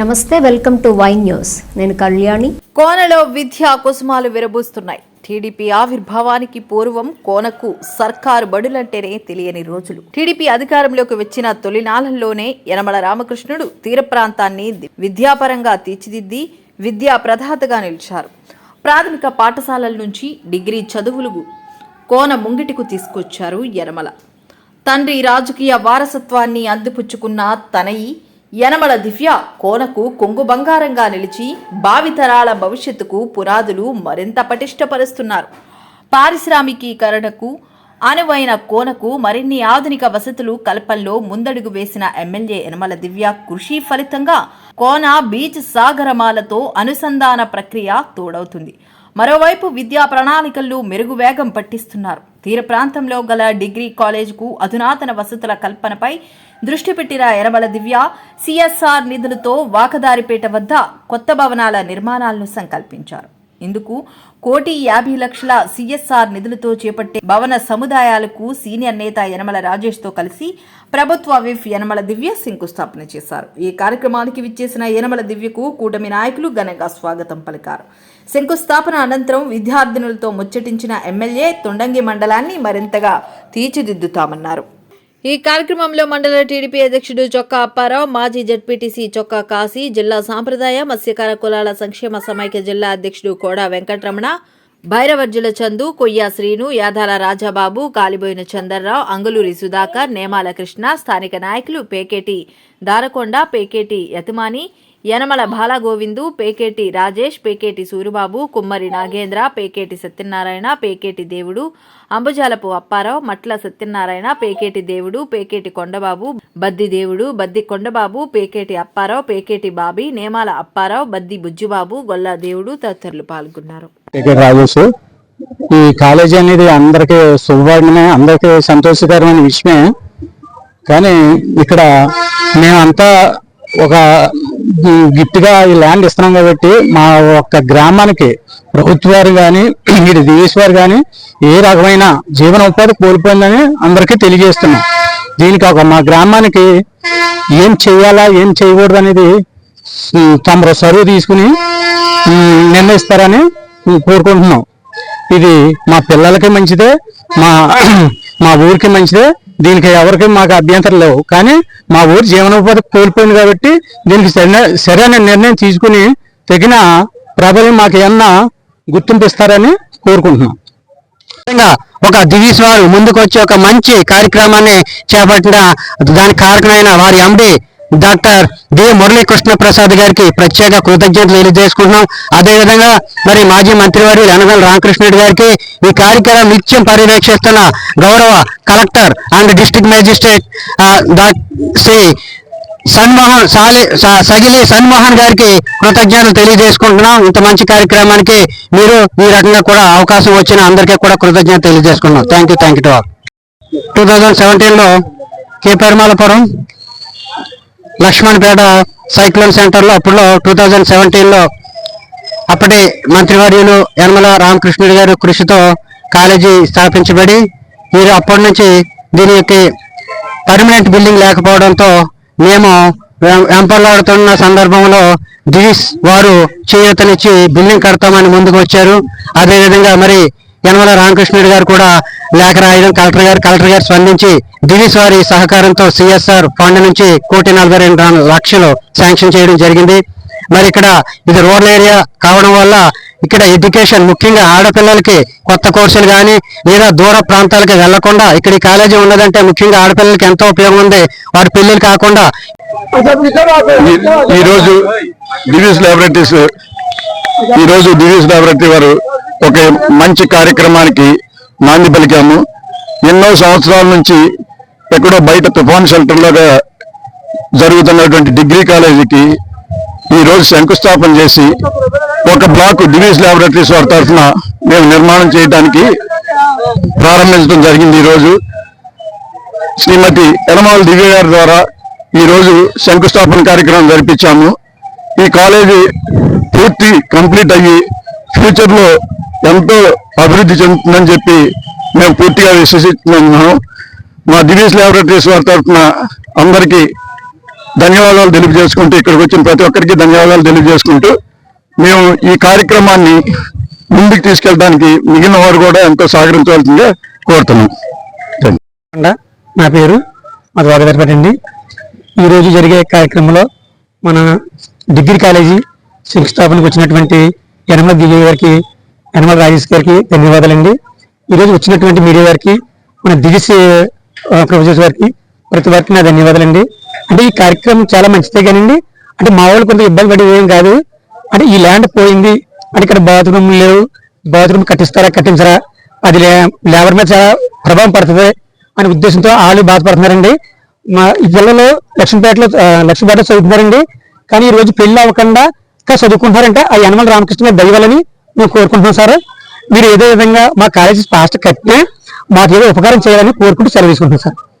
నమస్తే welcome to wine news. నేను కళ్యాణి. కోనలో విద్యా కుసుమాలు విరబూస్తున్నాయి. టీడీపీ ఆవిర్భావానికి పూర్వం కోనకు సర్కారు బడులంటేనే తెలియని రోజులు. టీడీపీ అధికారంలోకి వచ్చిన తొలినాళ్ళలోనే యనమల రామకృష్ణుడు తీర ప్రాంతాన్ని విద్యాపరంగా తీర్చిదిద్ది విద్యా ప్రదాతగా నిలిచారు. ప్రాథమిక పాఠశాలల నుంచి డిగ్రీ చదువులు కోన ముంగిటికు తీసుకొచ్చారు యనమల. తండ్రి రాజకీయ వారసత్వాన్ని అందిపుచ్చుకున్న తనయి యనమల దివ్య కోనకు కొంగు బంగారంగా నిలిచి భావితరాల భవిష్యత్తుకు పునాదులు మరింత పటిష్టపరుస్తున్నారు. పారిశ్రామికీకరణకు అనువైన కోనకు మరిన్ని ఆధునిక వసతులు కల్పంలో ముందడుగు వేసిన ఎమ్మెల్యే యనమల దివ్య కృషి ఫలితంగా కోన బీచ్ సాగరమాలతో అనుసంధాన ప్రక్రియ తోడవుతుంది. మరోవైపు విద్యా ప్రణాళికల్లో మెరుగు వేగం పట్టిస్తున్నారు. తీర ప్రాంతంలో గల డిగ్రీ కాలేజ్కు అధునాతన వసతుల కల్పనపై దృష్టి పెట్టిన ఎరమల దివ్య సిఎస్ఆర్ నిధులతో వాకదారిపేట వద్ద కొత్త భవనాల నిర్మాణాలను సంకల్పించారు. ఇందుకు కోటి యాభై లక్షల సిఎస్ఆర్ నిధులతో చేపట్టే భవన సముదాయాలకు సీనియర్ నేత యనమల రాజేష్తో కలిసి ప్రభుత్వ విఫ్ యనమల దివ్య శంకుస్థాపన చేశారు. ఈ కార్యక్రమానికి విచ్చేసిన యనమల దివ్యకు కూటమి నాయకులు ఘనంగా స్వాగతం పలికారు. శంకుస్థాపన అనంతరం విద్యార్థినులతో ముచ్చటించిన ఎమ్మెల్యే తొండంగి మండలాన్ని మరింతగా తీర్చిదిద్దుతామన్నారు. ఈ కార్యక్రమంలో మండల టీడీపీ అధ్యక్షుడు చొక్కా అప్పారావు మాజీ జడ్పీటీసీ చొక్కా కాశీ జిల్లా సాంప్రదాయ మత్స్యకార కులాల సంక్షేమ సమైక్య జిల్లా అధ్యక్షుడు కోడా వెంకటరమణ భైరవర్జుల చందు కొయ్య శ్రీను యాదాల రాజాబాబు కాలిబోయిన చందర్రావు అంగులూరి సుధాకర్ నేమాల కృష్ణ స్థానిక నాయకులు పేకేటి దారకొండ పేకేటి యతిమాని యనమల బాలగోవిందు పేకేటి రాజేష్ పేకేటి సూరిబాబు కుమ్మరి నాగేంద్ర పేకేటి సత్యనారాయణ పేకేటి దేవుడు అంబుజాలపు అప్పారావు మట్ల సత్యనారాయణ పేకేటి దేవుడు పేకేటి కొండబాబు బద్ది దేవుడు బద్ది కొండబాబు పేకేటి అప్పారావు పేకేటి బాబీ నేమాల అప్పారావు బద్ది బుజ్జుబాబు గొల్ల దేవుడు తదితరులు పాల్గొన్నారు. రాజేష్ ఈ కాలేజీ అనేది అందరికీ శుభవాడినే అందరికీ సంతోషకరమైన విషయమే. కానీ ఇక్కడ మేమంతా ఒక గిఫ్ట్గా ఈ ల్యాండ్ ఇస్తున్నాం కాబట్టి మా ఒక్క గ్రామానికి ప్రభుత్వారు కానీ ఇటు దివేశ్వర్ కానీ ఏ రకమైన జీవన ఉపాధి కోల్పోయిందని అందరికీ తెలియజేస్తున్నాం. దీనికి ఒక మా గ్రామానికి ఏం చేయాలా ఏం చేయకూడదు అనేది తమరు సరువు తీసుకుని నిర్ణయిస్తారని కోరుకుంటున్నాం. ఇది మా పిల్లలకి మంచిదే మా మా ఊరికి మంచిదే దీనికి ఎవరికి మాకు అభ్యంతరం లేవు. కానీ మా ఊరు జీవనోపాధి కోల్పోయింది కాబట్టి దీనికి సరైన సరైన నిర్ణయం తీసుకుని తగిన ప్రజలు మాకు ఏమన్నా గుర్తింపు ఇస్తారని కోరుకుంటున్నాం ఒక దివీస్ వారు ముందుకు వచ్చి ఒక మంచి కార్యక్రమాన్ని చేపట్టిన దానికి కారకమైన వారి MD doctor D Muralikrishna Prasad గారికి ప్రత్యేక కృతజ్ఞతలు తెలియజేసుకుంటున్నాం. అదేవిధంగా మరి మాజీ మంత్రివారి యనమల రామకృష్ణుడి గారికి ఈ కార్యక్రమం నిత్యం పర్యవేక్షిస్తున్న గౌరవ collector and district magistrate Shri Sanmohan సాలి సగిలి సన్మోహన్ గారికి కృతజ్ఞతలు తెలియజేసుకుంటున్నాం. ఇంత మంచి కార్యక్రమానికి మీరు ఈ రకంగా కూడా అవకాశం వచ్చిన అందరికీ కూడా కృతజ్ఞత తెలియజేసుకున్నాం. Thank you thank you two two thousand సెవెంటీన్లో కే పెరుమాలపురం లక్ష్మణ్పేట సైక్లోన్ సెంటర్లో అప్పుడులో టూ థౌజండ్ సెవెంటీన్లో అప్పటి మంత్రివర్యులు యనమల రామకృష్ణుడి గారు కృషితో కాలేజీ స్థాపించబడి మీరు అప్పటి నుంచి దీనికి పర్మనెంట్ బిల్డింగ్ లేకపోవడంతో మేము వెం- వెంపర్లాడుతున్న సందర్భంలో దిస్ వారు చేయూతనిచ్చి బిల్డింగ్ కడతామని ముందుకు వచ్చారు. అదేవిధంగా మరి యనమల రామకృష్ణుడు గారు కూడా లేఖ రాయడం కలెక్టర్ గారు కలెక్టర్ గారు స్పందించి దివిస్ వారి సహకారంతో సిఎస్ఆర్ ఫండ్ నుంచి కోటి నలభై రెండు లక్షలు శాంక్షన్ చేయడం జరిగింది. మరి ఇక్కడ ఇది రూరల్ ఏరియా కావడం వల్ల ఇక్కడ ఎడ్యుకేషన్ ముఖ్యంగా ఆడపిల్లలకి కొత్త కోర్సులు కానీ లేదా దూర ప్రాంతాలకి వెళ్ళకుండా ఇక్కడ ఈ కాలేజీ ఉన్నదంటే ముఖ్యంగా ఆడపిల్లలకి ఎంతో ఉపయోగం ఉంది. వారి పెళ్ళిలు కాకుండా ఈరోజు ఈ రోజు ఈరోజు లాబొరేటరీస్ ఈ లాబొరేటరీ వారు ఒక మంచి కార్యక్రమానికి నాంది పలికాము. ఎన్నో సంవత్సరాల నుంచి ఎక్కడో బయట తుఫాన్ షెల్టర్ లాగా జరుగుతున్నటువంటి డిగ్రీ కాలేజీకి ఈ రోజు శంకుస్థాపన చేసి ఒక బ్లాక్ డివిజ్ ల్యాబొరేటరీస్ వారి తరఫున మేము నిర్మాణం చేయడానికి ప్రారంభించడం జరిగింది ఈ రోజు. శ్రీమతి యనమాల దివ్య గారి ద్వారా ఈ రోజు శంకుస్థాపన కార్యక్రమం జరిపించాము. ఈ కాలేజీ పూర్తి కంప్లీట్ అయ్యి ఫ్యూచర్లో ఎంతో అభివృద్ధి చెందుతుందని చెప్పి మేము పూర్తిగా విశ్వసిస్తున్నాము. మా దివీస్ ల్యాబొరేటరీస్ వారి తరఫున అందరికీ ధన్యవాదాలు తెలియజేసుకుంటూ ఇక్కడికి వచ్చిన ప్రతి ఒక్కరికి ధన్యవాదాలు తెలియజేసుకుంటూ మేము ఈ కార్యక్రమాన్ని ముందుకు తీసుకెళ్ళడానికి మిగిలిన వారు కూడా ఎంతో సహకరించవలసిందిగా కోరుతున్నాం. నా పేరు మాది వాగదర్పేట అండి ఈరోజు జరిగే కార్యక్రమంలో మన డిగ్రీ కాలేజీ శంకుస్థాపనకు వచ్చినటువంటి యనమల దివ్య గారికి యనమల రాజేష్ గారికి ధన్యవాదాలండి. ఈరోజు వచ్చినటువంటి మీడియా వారికి మన దివిస్ ప్రొఫెసర్స్ గారికి ప్రతి వారికి నా ధన్యవాదాలండి. అంటే ఈ కార్యక్రమం చాలా మంచిదే కానండి. అంటే మా వాళ్ళు కొంత ఇబ్బంది పడి ఏం కాదు. అంటే ఈ ల్యాండ్ పోయింది. అంటే ఇక్కడ బాత్రూమ్ లేవు. బాత్రూమ్ కట్టిస్తారా కట్టించరా? అది లే- లేబర్ మీద చాలా ప్రభావం పడుతుంది అనే ఉద్దేశంతో వాళ్ళు బాధపడుతున్నారండి. మా ఈ పిల్లలు లక్ష్మీపేటలో లక్ష్మీపేటలో చదువుతున్నారండి. కానీ ఈ రోజు పెళ్ళి అవ్వకుండా ఇంకా చదువుకుంటున్నారంటే ఆ యనమల రామకృష్ణ గారు దయవలని మేము కోరుకుంటున్నాం సార్. మీరు ఏదో విధంగా మా కాలేజీ ఫాస్ట్ కట్టినా మాకు ఏదో ఉపకారం చేయాలని కోరుకుంటూ సెలవు తీసుకుంటున్నాం సార్.